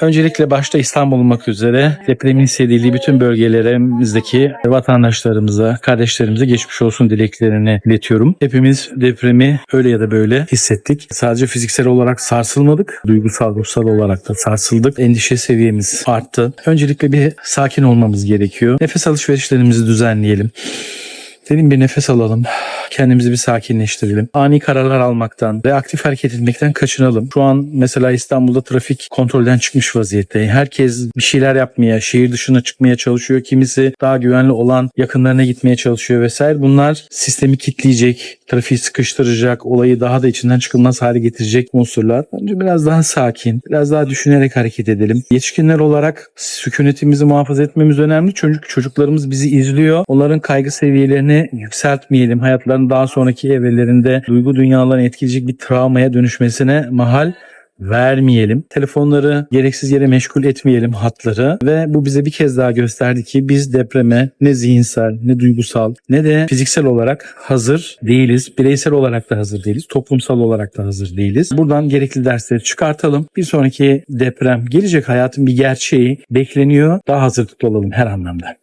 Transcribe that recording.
Öncelikle başta İstanbul olmak üzere depremin hissedildiği bütün bölgelerimizdeki vatandaşlarımıza, kardeşlerimize geçmiş olsun dileklerini iletiyorum. Hepimiz depremi öyle ya da böyle hissettik. Sadece fiziksel olarak sarsılmadık, duygusal, ruhsal olarak da sarsıldık. Endişe seviyemiz arttı. Öncelikle bir sakin olmamız gerekiyor. Nefes alışverişlerimizi düzenleyelim. Derin bir nefes alalım. Kendimizi bir sakinleştirelim. Ani kararlar almaktan, reaktif hareket etmekten kaçınalım. Şu an mesela İstanbul'da trafik kontrolden çıkmış vaziyette. Herkes bir şeyler yapmaya, şehir dışına çıkmaya çalışıyor. Kimisi daha güvenli olan yakınlarına gitmeye çalışıyor vesaire. Bunlar sistemi kitleyecek, trafiği sıkıştıracak, olayı daha da içinden çıkılmaz hale getirecek unsurlar. Bence biraz daha sakin, biraz daha düşünerek hareket edelim. Yetişkinler olarak sükunetimizi muhafaza etmemiz önemli. Çünkü çocuklarımız bizi izliyor. Onların kaygı seviyelerini yükseltmeyelim. Hayatlarının daha sonraki evrelerinde duygu dünyalarını etkileyecek bir travmaya dönüşmesine mahal vermeyelim. Telefonları gereksiz yere meşgul etmeyelim hatları ve bu bize bir kez daha gösterdi ki biz depreme ne zihinsel ne duygusal ne de fiziksel olarak hazır değiliz. Bireysel olarak da hazır değiliz. Toplumsal olarak da hazır değiliz. Buradan gerekli dersleri çıkartalım. Bir sonraki deprem gelecek hayatın bir gerçeği bekleniyor. Daha hazırlıklı olalım her anlamda.